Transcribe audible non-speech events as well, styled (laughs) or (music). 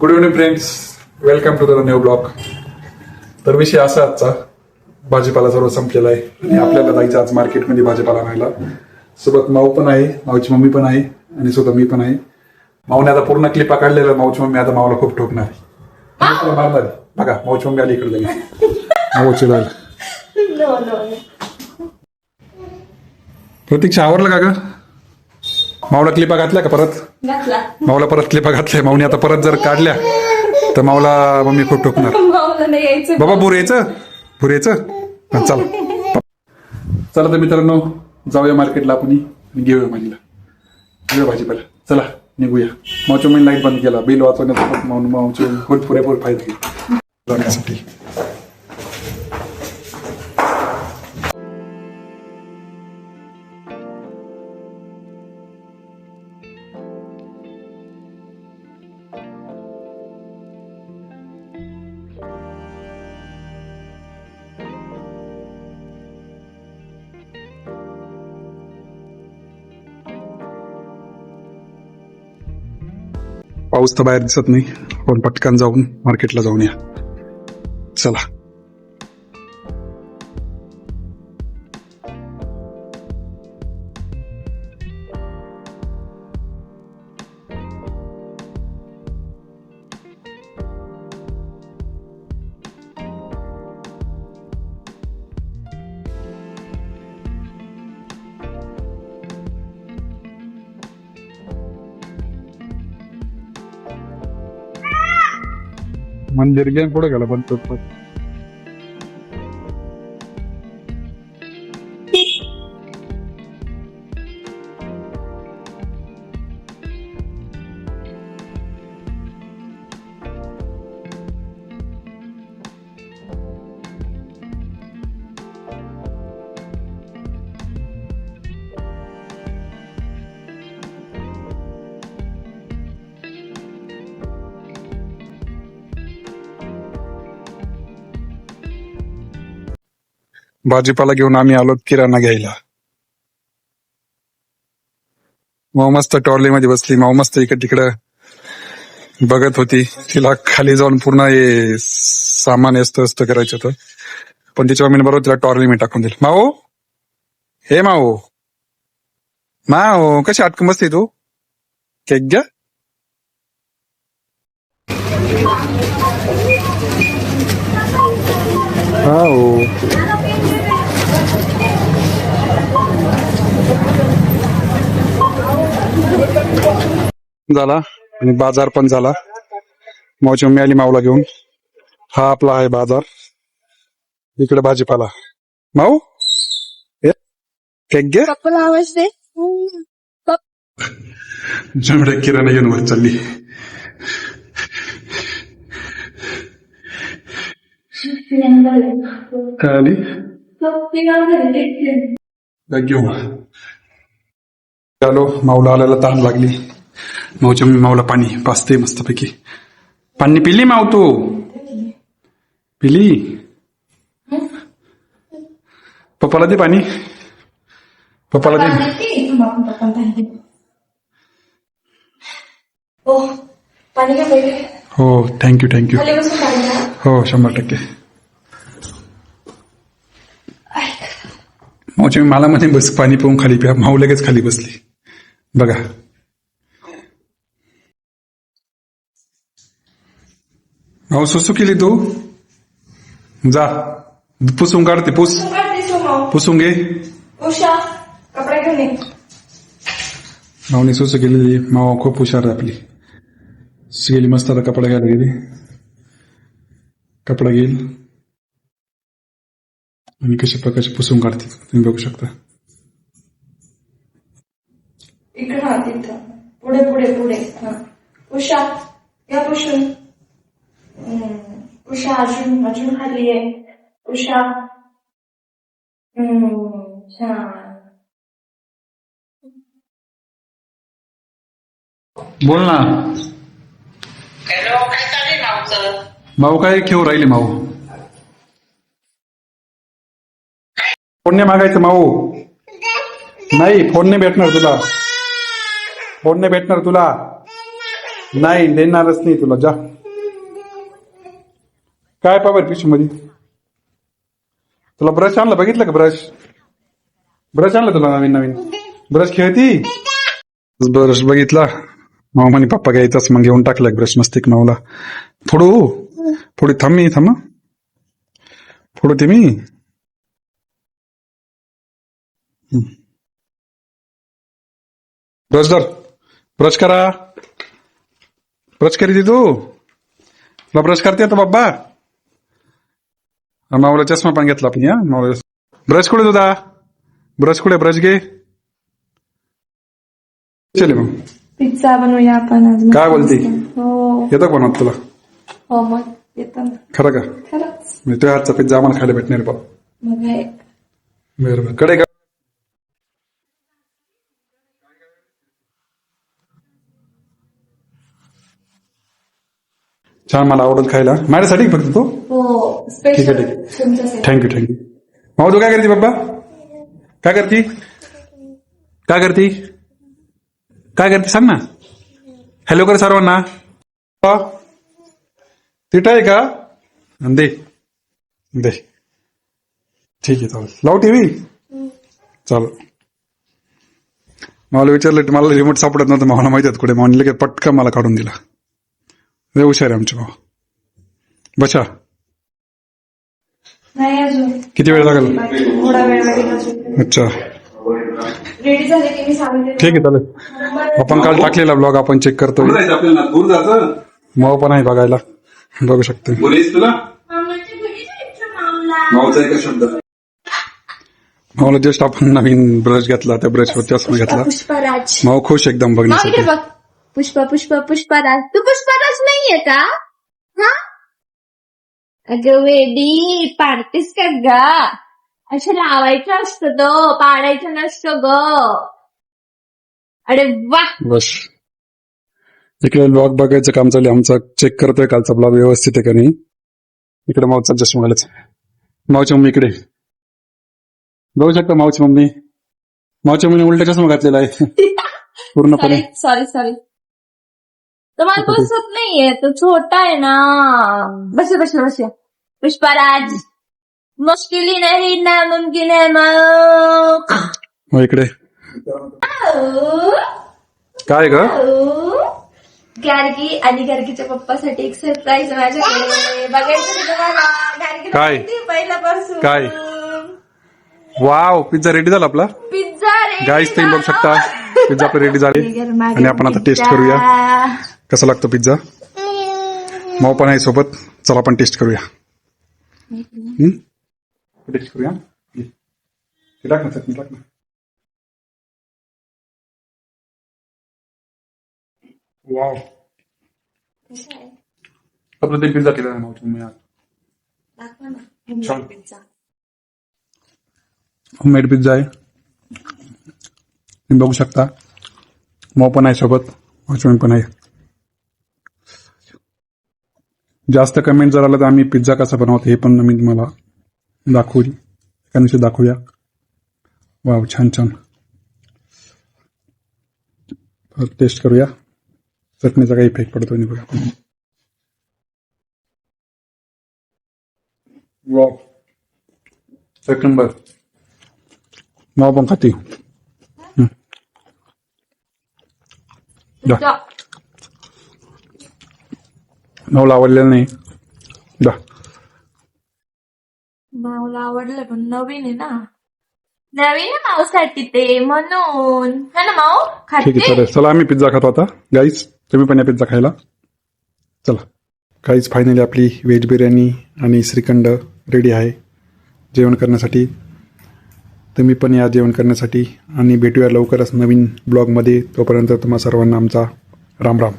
Good evening friends welcome to the new blog तर विषय असा आजचा भाजीपाला सर्व संपलेला आहे. आणि आपल्याला जायचं आज मार्केटमध्ये भाजीपाला आणायला. सोबत माऊ पण आहे माऊची मम्मी पण आहे आणि स्वतः मी पण आहे. माऊने आता पूर्ण क्लिपा काढलेला माऊची मम्मी आता माऊला खूप ठोकणार आहे. मारणार. बघा माऊची मम्मी आली इकडे माऊची. प्रतीक्षा आवरलं का ग? माऊला क्लिपा घातल्या का परत? घातला. माऊला परत क्लिपा घातल्या. माऊने आता परत जर काढल्या तर माऊला मम्मी खूप ठोकणार. माऊला नाही यायचं. बाबा बुरेचं हा, चला. चला तर मित्रांनो जाऊया मार्केटला आपण आणि घेऊया महिला घेऊया भाजीपाला. चला निघूया. मावच्या महिने लाइट बंद केला. बिल वाचवण्याचा मावचे खूप पुरेपूर फायदा घेईल जाण्यासाठी पाऊस तर बाहेर दिसत नाही. आपण पटकन जाऊन मार्केटला जाऊन या. चला. मंदिर गेम पुढे गेला भाजीपाला घेऊन आम्ही आलो किराणा घ्यायला. माऊ मस्त टॉर्ली मध्ये बसली. माऊ मस्त इकडे तिकडं बघत होती. तिला खाली जाऊन पूर्ण हे सामान असतं असतं करायचं होतं. पण तिच्या मम्मीने बरोबर तिला टॉर्ली मी टाकून दिली. माऊ! हे माऊ! माओ कशी अटकून बसते तू? केक घ्या हो झाला आणि बाजार पण झाला. मावची मम्मी आली माऊला घेऊन. हा आपला आहे बाजार. इकडे भाजीपाला. माऊ? घे कपल आवाज दे. जमडे किराणा घेऊन वर चालली. काय आली? घेऊ आलो. माऊला आल्याला तहान लागली. माऊच्या मी माऊला पाणी पाचते मस्तपैकी पाणी पिली माऊ तू? पिली? पप्पाला दे पाणी पप्पाला दे. हो। थँक्यू थँक्यू पाणी घ्या हो शंभर टक्के. माऊच्या मला मध्ये बस पाणी पिऊन खाली प्या. माऊ लगेच खाली बसली. बघा. माऊ सुसू केली तू. जा. पुसून काढते पुस. पुसून घे. उषा कपडे घेऊन सुसू केलेली. मावा खूप हुशार आपली. गेली मस्त आता कपडा घ्यायला गेली. कपडा घेईल. आणि कशा प्रकारचे पुसून काढते तुम्ही बघू शकता. इकडं तिथं. पुढे पुढे पुढे. उषा या पुसून. उषा अजून अजून खाली आहे. उषा. बोल ना. हॅलो काय खेळू राहिले माऊ? फोन नाही मागायचं माऊ? नाही फोन नाही भेटणार तुला. फोन नाही भेटणार तुला. नाही देणारच नाही तुला. जा. काय पावर पिशवी मध्ये तुला ब्रश आणला? बघितलं का ब्रश ब्रश आणलं तुला नवीन नवीन? ब्रश खेळती? ब्रश बघितला. मामा आणि पप्पा घ्यायचाच मग घेऊन टाकलं ब्रश मस्तिक माऊला. फोडू? थोडी थांब मी थांब फोडू ते मी. ब्रश धर. ब्रश करा. ब्रश करी तू. तुला ब्रश करते आता बाबा माऊला चष्मा पण घेतला आपण या माऊला ब्रश कुठे तुझा ब्रश कुठे ब्रश घे. चले मग. पिझ्झा बनवूया आपण आज काय बोलते? हो. येतं का बनवत तुला? हो मग येतं ना. खरं का? खरंच. म्हणजे तुझ्या हातचा पिझ्झा आम्हाला खायला भेटणार बा. मग हे. बरं बरं. कडे छान मला आवडत खायला. माझ्यासाठी फक्त तो? हो ठीक आहे, ठीक आहे. थँक्यू थँक्यू माऊ तू काय करते बाप्पा काय करती? काय करती? काय करते? सांग ना. हॅलो कर सर्वांना? तिथं आहे का? दे. दे. ठीक आहे चालेल. लाव टीव्ही? चाल मला विचारलं मला रिमोट सापडत नव्हतं मला माहिती होतं कुठे. म्हणलं की पटकन मला काढून दिला. लय हुशार आहे आमचे भाऊ. बचा नाही अजून. किती वेळ लागेल? थोडा वेळ लागेल अजून. अच्छा. रेडी झाले की मी सांगते ठीक आहे चालेल. आपण काल टाकलेला ब्लॉग आपण चेक करतो कुठं जायचं आपल्याला दूर जायचं? मग पण आहे बघायला. बघू शकते. तुला? एका शब्द. मला जस्ट आपण नवीन ब्रश घेतला त्या ब्रश वर चष्मा घेतला. पुष्पराज. माऊ खुश एकदम बघण्यासाठी. बघ. पुष्पा पुष्पा पुष्पराज. तू पुष्पराज नाहीये का? हा? अगं वेडी पाडतेस का गा? असं लावायचं असतं तो पाडायचं नसतं ग. अरे वा! बस. इकडे ब्लॉग बघायचं काम चालू. आमचा चेक करतोय कालचा ब्लॉग व्यवस्थित आहे का नाही? इकडे माऊचा चष्मा घालायचा माऊची मम्मी इकडे. बघू शकता माऊची मम्मी. माऊची मम्मीने उलटा चष्मा घातलेला आहे. (laughs) पूर्णपणे. सॉरी सॉरी सॉरी तुम्हाला बसत नाहीये तो छोटा आहे ना. बस बस बस. पुष्पराज मुश्किली नाही नामुमकिन है मग. मग इकडे. काय ग? गार्गी आणि गार्गीच्या पप्पासाठी एक सरप्राईज माझ्याकडे. बघायचं का तुम्हाला? गार्गी काय? पहिल्यापासून. काय? वाव पिझ्झा रेडी झाला आपला? पिझ्झा रे गाईस तुम्ही बघू शकता पिझ्झा आपला रेडी झाले. आणि आपण आता टेस्ट करूया. कसा लागतो पिझ्झा? माऊ पण आहे सोबत. चला आपण टेस्ट करूया. टेस्ट करूया. हे टाक ना चटणी टाक ना. वाव ते पिझ्झा केला ना तुम्ही आज. छान. होममेड पिझ्झा आहे. तुम्ही बघू शकता. मऊ पण आहे सोबत. वाचून पण आहे. जास्त कमेंट जर आलं तर आम्ही पिझ्झा कसा बनवतो हे पण आम्ही तुम्हाला दाखवू. एका दिवशी दाखवूया. वाव छान छान. टेस्ट करूया. चटणीचा काही इफेक्ट पडतो नाही बघा. वाव एक नंबर माव पण खाती. नवला आवडलेलं नाही. जा माऊला आवडलं पण नवीन आहे ना. नवीन आहे माऊसाठी ते म्हणून. है ना माऊ ठीक आहे खाते चालेल. चला आम्ही पिझ्झा खातो आता. गाईस तुम्ही पण या पिझ्झा खायला. चला. गाईज फायनली आपली व्हेज बिर्याणी आणि श्रीखंड रेडी आहे जेवण करण्यासाठी. तुम्ही पण या जेवण करण्यासाठी आणि भेटूया लवकरच नवीन ब्लॉगमध्ये तोपर्यंत तुम्हा सर्वांना आमचा राम राम.